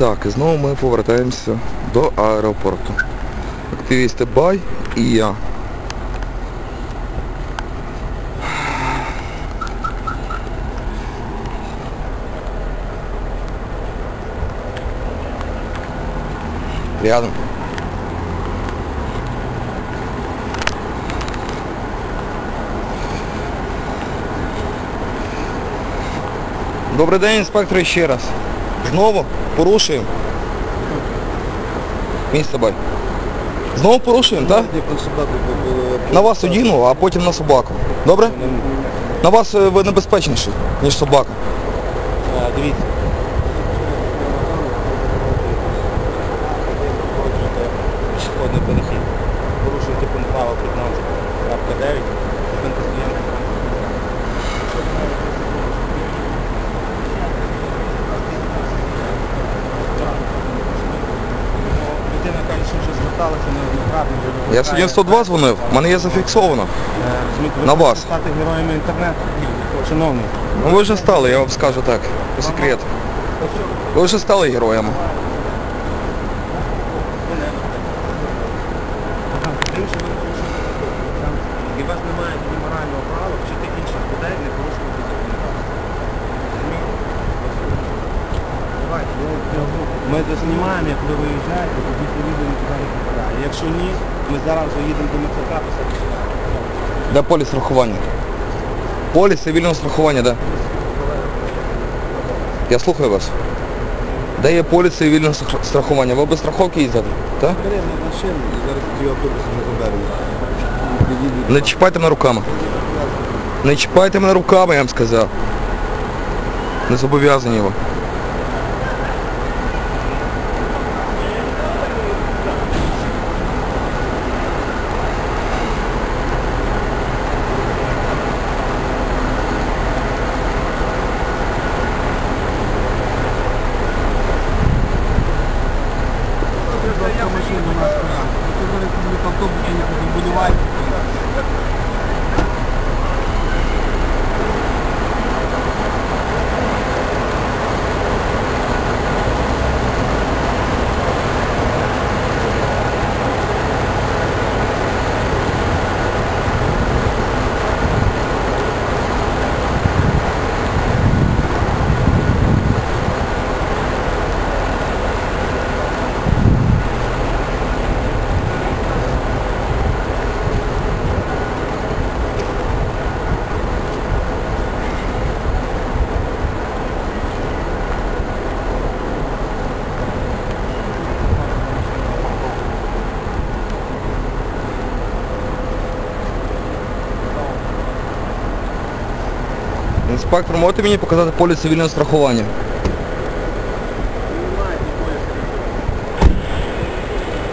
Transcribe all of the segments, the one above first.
Так, і знову ми повертаємося до аеропорту. Активісти Бай і я. Рядом. Добрий день, інспектор, ще раз. Знову порушуємо. Місце бай. Знову порушуємо, так? На вас одіну, а потім на собаку. Добре? На вас е, ви небезпечніші, ніж собака. Е, Дивіться. Що неоднократно. Я в 102 дзвонив, в мене є зафіксовано. Е, розумієте, ви На хочете вас. стати героями інтернету. Шановний. Ну ви вже стали, я вам скажу так, по секрету. Ви вже стали героями. І вас немає морального права вчити інших людей не порушувати законодавство. Розумієте? Давайте, я я- Ми заснімаємо, як ви виїжджаєте, тоді не туди не попадає. Якщо ні, ми зараз вже їдемо до МЦК писати. Де поліс страхування? Поліс цивільного страхування, де? Я слухаю вас. Де є поліс цивільного страхування? Ви без страховки їздите? Так? Беремо машину і зараз ці автобуси не заберемо. Не чіпайте мене руками. Не чіпайте мене руками, я вам сказав. Не зобов'язані ви. Інспектор, можете мені показати поліс цивільного страхування?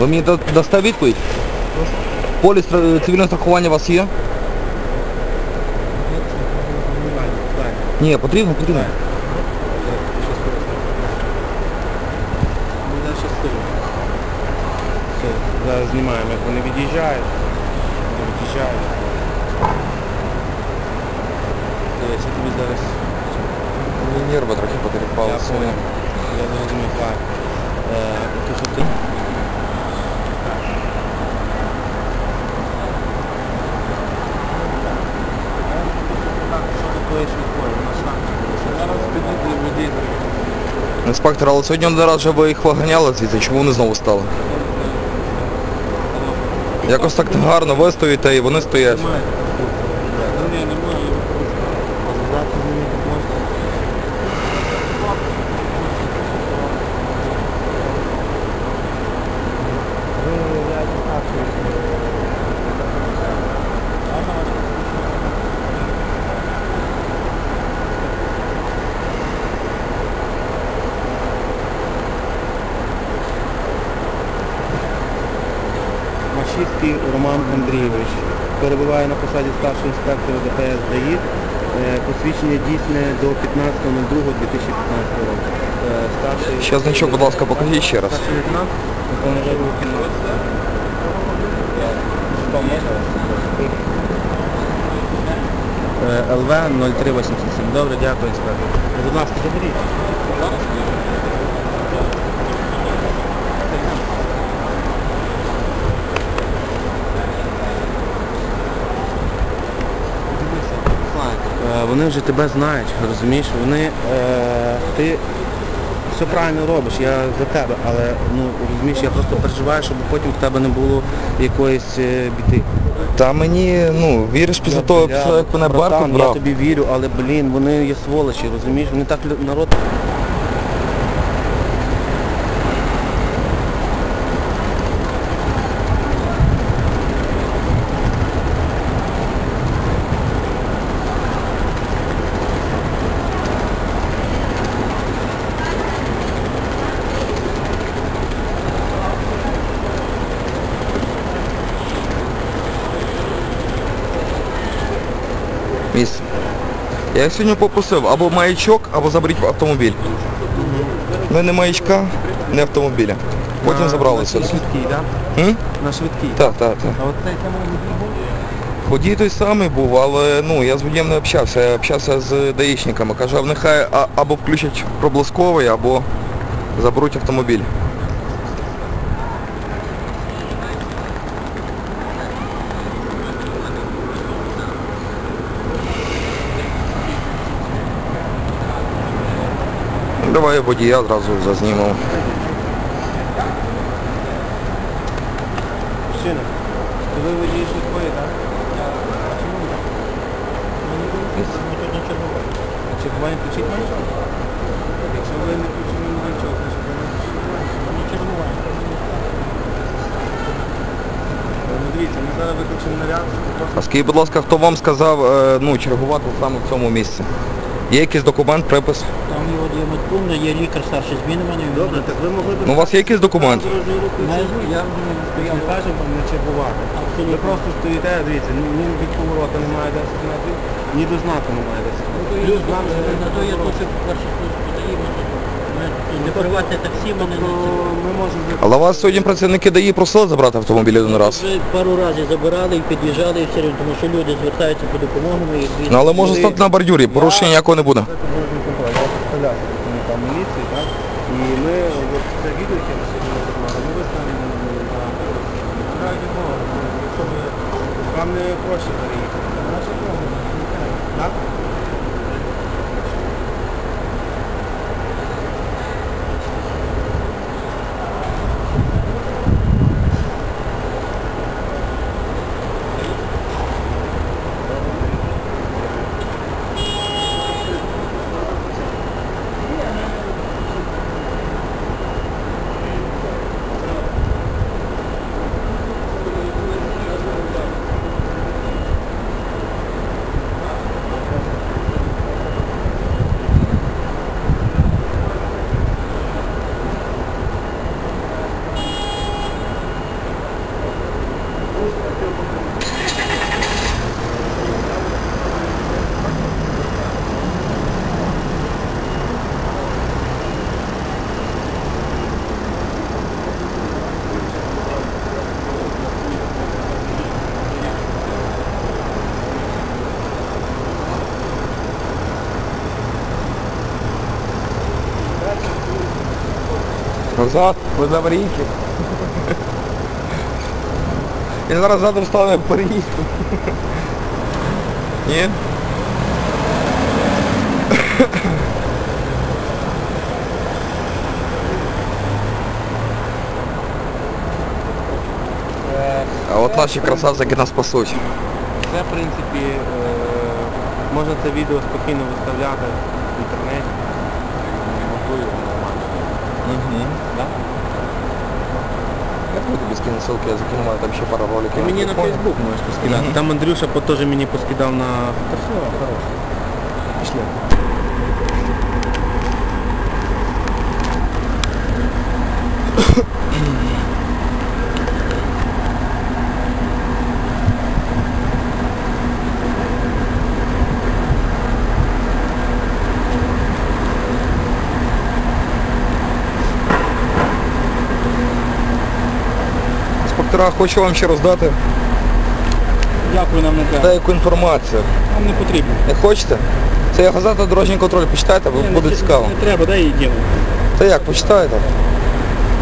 Ви мені да- дасте відповідь? Поліс тра- цивільного страхування у вас є? Ні, потрібно, потрібно. Я зараз скажу. Все, зараз знімаємо, як вони від'їжджають. Вони від'їжджають. Я тобі зараз... Мені нерви трохи Я потріпали. понял. Я зрозумів, так. Е, то, що ти... Інспектор, але сьогодні один раз вже ви їх виганяли звідси, чому вони знову стали? Якось так гарно ви стоїте і вони стоять. Ні, не можу. Завтра з ними так можна. Ви виявляєте так, що Машистський Роман Андрійович перебуває на посаді старшого інспектора ДПС ДАІ. Е, Посвідчення дійсне до 15.02.2015 року. Е, Старший Ще значок, будь ласка, покажіть ще раз. Старший лейтенант Е, ЛВ 0387. Добре, дякую, інспектор. Будь ласка, заберіть. Вони вже тебе знають, розумієш? Вони, е, ти все правильно робиш, я за тебе, але ну, розумієш, я просто переживаю, щоб потім в тебе не було якоїсь е, біди. Та мені, ну, віриш після того, Я- як мене братан, брав? Я тобі вірю, але блін, вони є сволочі, розумієш? Вони так народ. Місце. Я сьогодні попросив або маячок, або заберіть автомобіль. Ну не маячка, не автомобіля. Потім На- забрали на швидкий, так? На швидкий. Так, так, так. А от цей самий був? Водій той самий був, але ну я з водієм не общався, я общався з даїшниками. Кажу, нехай або включать проблисковий, або заберуть автомобіль. Я водія одразу зазнімав. Мужчина, то ви швидкої, так? А чому ви так? Ми тут не чергували. А чергування включить маячок? Якщо ви не включили маячок, то чергування не чергування. Ну дивіться, ми зараз виключимо наряд, А скажіть, будь ласка, хто вам сказав е, ну, чергувати саме в цьому місці? Є якийсь документ, припис? Його є медпункт, є лікар старший зміни мене. Добре, так ви могли б... Ну у вас є якийсь документ? Ми- Я Я вам кажу вам не чергувати. Ви Абсолютно. просто стоїте, дивіться, ні ні від поворота немає 10 метрів, ні до знаку немає 10 метрів. Плюс нам же на то я тут перший тут подаємо. Не приватне таксі мене Ну, не ми можемо... Але вас сьогодні працівники ДАІ просили забрати автомобіль один раз. Вже пару разів забирали і під'їжджали, і все рівно, тому що люди звертаються по допомогу. Ми їх Ну але може стати на бордюрі, порушення ніякого не буде. Це дорожній мы я представляю працівника мы, мы, І ми, от це відео, яке ми сьогодні розмовляли, ми виставимо на раді мова, якщо ви, вам не проще переїхати. Наша мова, так? Назад, ви за аварійки. Він зараз задом стане переїзд. Ні? А от наші красавчики нас спасуть. Це, в принципі, е, можна це відео спокійно виставляти в інтернеті. Можливо, нормально. Угу. Да? Я тобі скину ссылки, я закину, мене там ще пара роликів. Ти мені на телефоні. Фейсбук можеш поскидати. Мгм. Там Андрюша по- теж мені поскидав на... Та все, хороше. Пішли. Інспектора, хочу вам ще роздати Дякую нам не деяку інформацію. Нам не потрібно. Не хочете? Це є газета дорожній контроль, почитайте, бо буде цікаво. Не треба, дай їдемо. Та як, почитайте.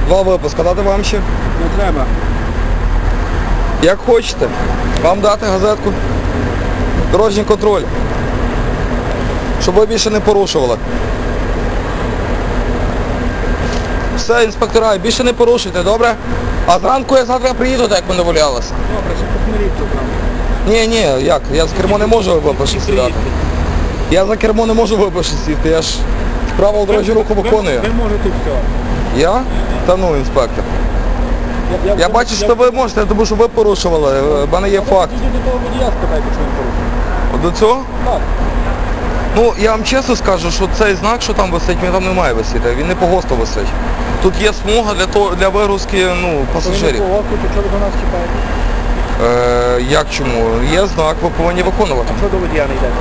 Два випуска дати вам ще? Не треба. Як хочете. Вам дати газетку. Дорожній контроль. щоб ви більше не порушували. Все, інспектора, більше не порушуйте, добре? А зранку я завтра приїду, так як ми домовлялися. Добре, ще посмотріть програму. Ні, ні, як? Я за кермо не можу випишити сідати. Я за кермо не можу випишити сідати, я ж правил дорожнього руху виконую. Ви, можете все. Я? Та ну, інспектор. Я бачу, що ви можете, тому що ви порушували. В мене є факт. Тоді до того водія спитайте, що він порушив. До цього? Так. Ну, я вам чесно скажу, що цей знак, що там висить, він там не має висіти. Він не по ГОСТу висить. Тут є смуга для того, для вигрузки ну, пасажирів. По оку, то чого ви до нас чіпаєте? Е, як чому? Є знак, ви повинні виконувати. Що до водія не йдете?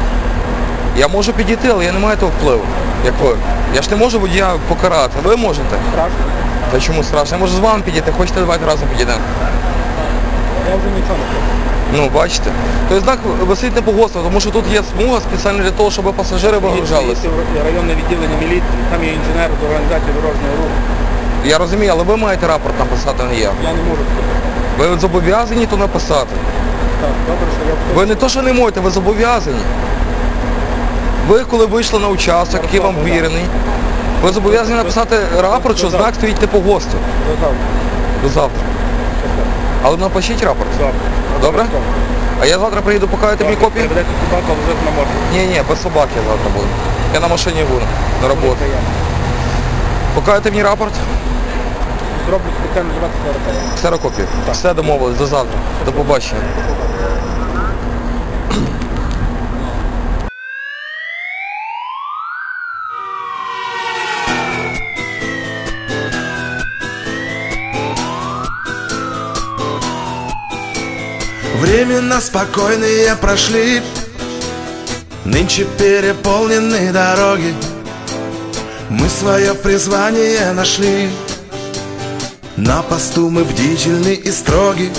Я можу підійти, але я не маю того впливу, як ви. Я ж не можу водія покарати. Ви можете. Страшно? Та чому страшно? Я можу з вами підійти, хочете давайте разом підійдемо. Я вже нічого не хочу. Ну, бачите. Той знак висить не по ГОСТу, тому що тут є смуга спеціально для того, щоб пасажири вигружалися. Районне відділення міліції, там є інженер з організації дорожнього руху. Я розумію, але ви маєте рапорт написати, не я. Я не можу сказати. Ви зобов'язані то написати. Так, добре, що я Ви не то, що не можете, ви зобов'язані. Ви коли вийшли на участок, який вам вірений, ви зобов'язані написати рапорт, що знак стоїть не по ГОСТу. До завтра. Але напишіть рапорт. Добре. Добре? А я завтра приїду покаяти мені копію? Ні, ні, без собаки я завтра буду. Я на машині буду, на роботу. Покажете мені рапорт? Зроблю спеціально для вас фотографію. Все домовились, до завтра. До побачення. Временно спокойные прошли. Нынче переполнены дороги. Мы свое призвание нашли. На посту мы бдительны и строги